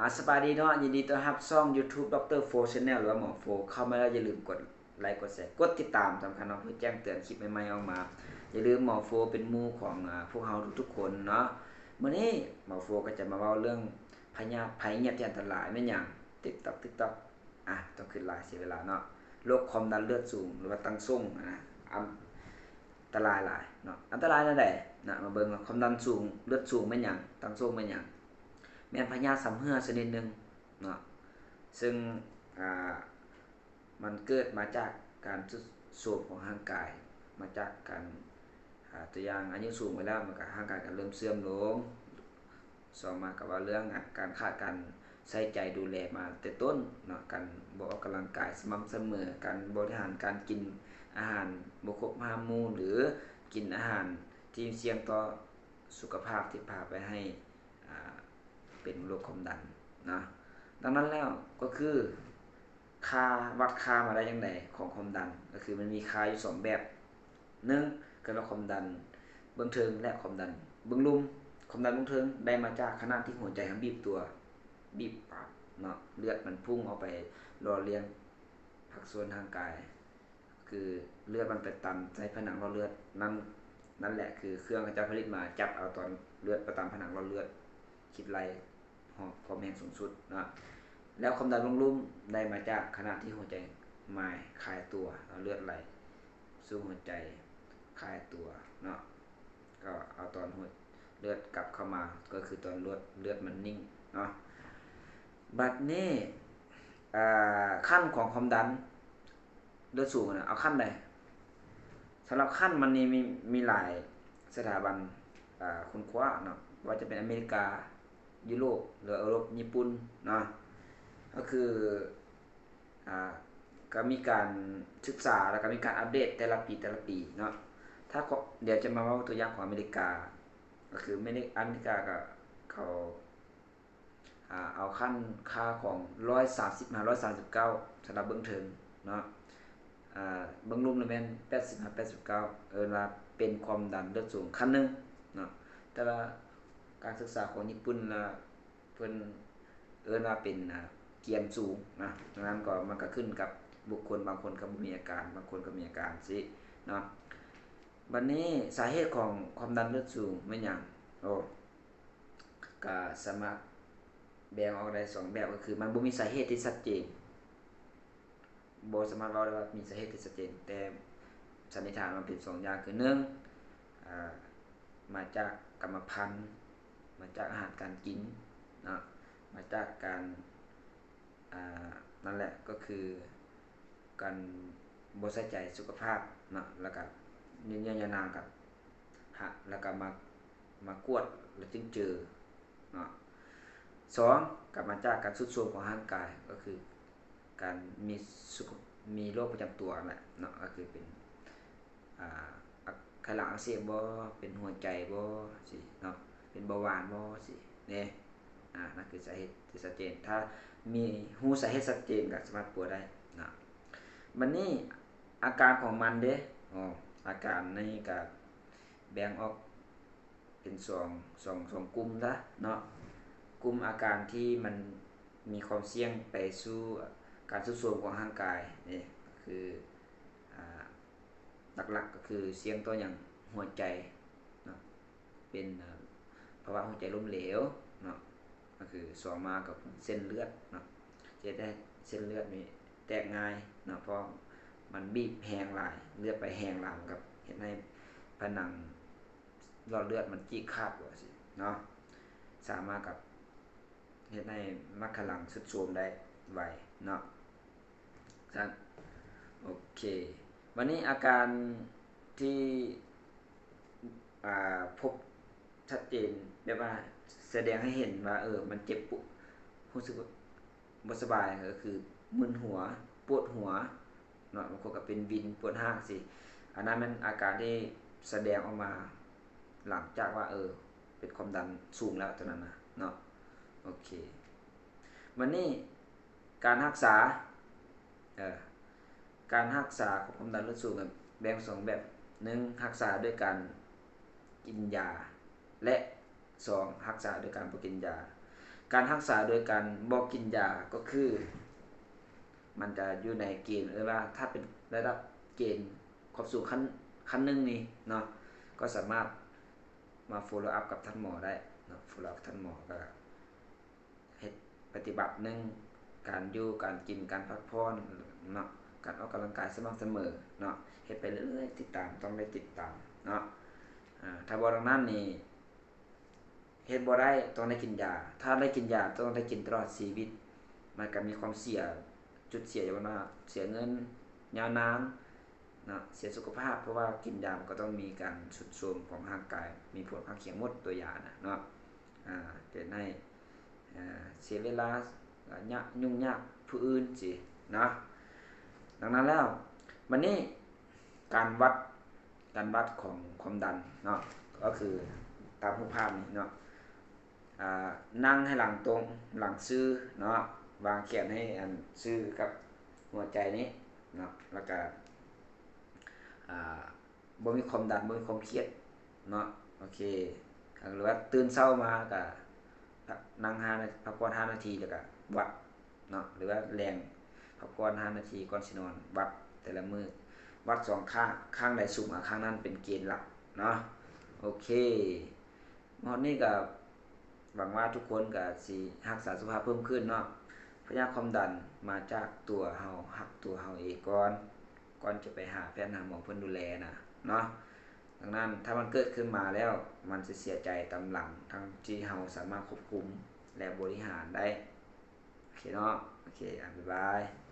อาสบายดีเนาะยินดีต้อนรับช่อง YouTube ดรโฟชแนลหรือว่าหมอโฟเข้ามาแล้วอย่าลืมกดไลค์กดแชร์กดติดตามสำคัญเนาะเพื่อแจ้งเตือนคลิปใหม่ๆออกมา อย่าลืมหมอโฟเป็นมูของพวกเราทุกๆคนเนาะมื้อนี้หมอโฟก็จะมาเว้าเรื่องพยาธิภัยเงียบที่อันตรายแม่นหยัง TikTok TikTok อะต้องขึ้นลายเสียเวลาเนาะโรคความดันเลือดสูงหรือว่าตั้งส่งนะอันอันตรายหลายเนาะอันตรายนั่นแหละนะมาเบิ่งความดันสูงเลือดสูงแม่นหยังตั้งส่งแม่นหยัง ม่นพญาติสำเหือชนิดหนึ่งเนาะซึ่งอ่ามันเกิดมาจากการสุดโทรมของร่างกาย มาจากการตัวอย่างอายุสูงไปแล้วมันก็ร่างกายก็เริ่มเสื่อมลงสองมากับว่าเรื่องการขาดการใส่ใจดูแลมาแต่ต้นเนาะการบออกกำลังกายสม่ำเสมอการบริหารการกินอาหารบ่ครบห้ามูหรือกินอาหารที่เสี่ยงต่อสุขภาพที่พาไปให้อ่า เป็นโรคความดันนะดังนั้นแล้วก็คือค่าวัดค่ามาได้ยังไงของความดัน ก็คือมันมีค่าอยู่สองแบบหนึ่งก็คือความดันเบื้องเทิงและความดันเบื้องลุ่มความดันเบื้องเทิงได้มาจากขนาดที่หัวใจมันบีบตัวบีบปากเนาะเลือดมันพุ่งออกไปรอเลี้ยงผักส่วนทางกาย คือเลือดมันไปตันในผนังหลอดเลือดนั่นนั่นแหละคือเครื่องที่จะผลิตมาจับเอาตอนเลือดไปตามผนังหลอดเลือดคิดไร ความแรงสูงสุดนะแล้วความดันลงลุ่มได้มาจากขณะที่หัวใจมายคลายตัวเอาเลือดไหลสู่หัวใจคลายตัวเนาะก็เอาตอนหัวเลือดกลับเข้ามาก็คือตอนเลือดเลือดมันนิ่งเนาะบัดนี้อ่าขั้นของความดันเลือดสูงนะเอาขั้นใดสำหรับขั้นมันนี่มีมีหลายสถาบันอ่าคุณคว้าเนาะว่าจะเป็นอเมริกา ยุโรปหรือยุโรปญี่ปุ่นนะก็คืออ่าก็มีการศึกษาแล้วก็มีการอัปเดตแต่ละปีแต่ละปีเนาะถ้าเดี๋ยวจะมาว้าตัวอย่างของอเมริกา ก็คือไม่ได้อเมริกาก็เขาอ่าเอาขั้นค่าของ130มสิบมา139สามสิบเก้าสำหรับเบิ่งถึงเนาะอ่าเบิ่งรวมแล้วแม่น85 89เอิ้นว่าเป็นความดันเลือดสูงขั้นหนึ่งเนาะแต่ว่า การศึกษาของญี่ปุ่นละเพิ่นเอิ้นว่าเป็นเกียนสูงนะดังนั้นก็มันก็ขึ้นกับบุคคลบางคนก็มีอาการบางคนก็มีอาการสิเนาะบัดนี้สาเหตุของความดันเลือดสูงแม่นหยังโอ้ก็สามารถแบ่งออกได้2แบบก็คือ มันบ่มีสาเหตุที่ชัดเจนบ่สามารถเว้าได้ว่ามีสาเหตุที่ชัดเจน แต่สันนิษฐานมันเป็น2อย่างคือ1อ่ามาจากกรรมพันธุ์ มาจากอาหารการกินเนาะมาจากการอ่านั่นแหละก็คือการบ่ใส่ใจสุขภาพเนาะแล้วก็ยืนยันยานานกับหะแล้วก็มามากวดแล้วจึงเจอเนาะ2ก็มาจากการทรุดโทรมของร่างกายก็คือ การมีสุขมีโรคประจำตัวแหละเนาะก็คือเป็นอ่าไขหลังอักเสบบ่เป็นหัวใจบ่สิเนาะ เป็นเบาหวานบ่สิแน่อ่านั่นคือสาเหตุที่ชัดเจน ถ้ามีฮู้สาเหตุชัดเจนก็สามารถปัวได้นะบันนี้อาการของมันเด้อ๋ออาการนี้ก็แบ่งออกเป็น2 2 2กลุ่มซะเนาะกลุ่มอาการที่มันมีความเสี่ยงไปสู่การทรุดโทรมของร่างกายนี่คืออ่าหลักๆก็คือเสี่ยงต่อหยังหัวใจเนาะเป็น ภาวะหัวใจล้มเหลวเนาะก็คือ2มากับเส้นเลือดเนาะจะได้เส้นเลือดนี่แตกง่ายเนาะเพราะมันบีบแรงหลายเลือดไปแรงหลายกับเฮ็ดให้ผนังหลอดเลือดมันจี้ขาดว่าสิเนาะสามารถกับเฮ็ดให้มักขลังสุดโทมได้ไวเนาะซั่นโอเค วันนี้อาการที่พบ ชัดเจนแบบว่าแสดงให้เห็นว่า เออ มันเจ็บปวดรู้สึกบ่สบายก็คือมึนหัวปวดหัวเนาะบางคนก็เป็นวินปวดห้างสิอันนั้นมันอาการที่แสดงออกมา หลังจากว่า เออ เป็นความดันสูงแล้วเท่านั้นนะเนาะโอเควันนี้การรักษาเอ่อการรักษาของความดันเลือดสูงแบ่ง2แบบ1รักษาด้วยการกินยา และ 2 รักษาด้วยการบ่กินยา การรักษาโดยการบ่กินยาก็คือ มันจะอยู่ในเกณฑ์หรือว่าถ้าเป็นระดับเกณฑ์ความสูงขั้นขั้นหนึ่งนี่เนาะก็สามารถมา follow up กับท่านหมอได้เนาะ follow up ท่านหมอก็เฮ็ดปฏิบัติหนึงการอยู่การกินการพักผ่อนเนาะการออกกำลังกายสม่ำเสมอเนาะเฮ็ดไปเรื่อยๆติดตามต้องได้ติดตามเนาะอ่าถ้าบ่ดังนั้นนี่ เฮ็ดบ่ได้ต้องได้กินยา ถ้าได้กินยาต้องได้กินตลอดชีวิต มันก็มีความเสียจุดเสียอยู่ว่าเสียเงินยาวนานเนาะเสียสุขภาพเพราะว่ากินยามก็ต้องมีการสุดโทรมของร่างกาย มีผลข้างเคียงหมดตัวยานะเนาะอ่าเฮ็ดให้อ่าเสียเวลาอ่ายะยุ่งยากผู้อื่นสิเนาะดังนั้นแล้ววันนี้การวัดการวัดของความดันเนาะก็คือตามรูปภาพนี้เนาะ นั่งให้หลังตรงหลังซื่อเนาะวางแขนให้อันซื่อกับหัวใจนี้เนาะแล้วก็บ่มีความดันบ่มีความเครียดเนาะโอเคหรือว่าตื่นเช้ามาก็นั่ง5นาทีพักผ่อน5นาทีแล้วก็วัดเนาะหรือว่าแรงพักผ่อน5นาทีก่อนสินอนวัดแต่ละมือวัดสองข้างข้างใดสูงกว่าข้างนั้นเป็นเกณฑ์หลักเนาะโอเคหมดนี้ก็ หวังว่าทุกคนกับสิหักษาสุขภาพเพิ่มขึ้นเนาะพยาความดันมาจากตัวเฮาหักตัวเฮาเองก่อนก่อนจะไปหาแพทย์หาหมอเพิ่นดูแลนะเนาะดังนั้นถ้ามันเกิดขึ้นมาแล้วมันจะเสียใจตำหลังทั้งที่เฮาสามารถควบคุมและบริหารได้ โอเคเนาะโอเคอะบ๊ายบาย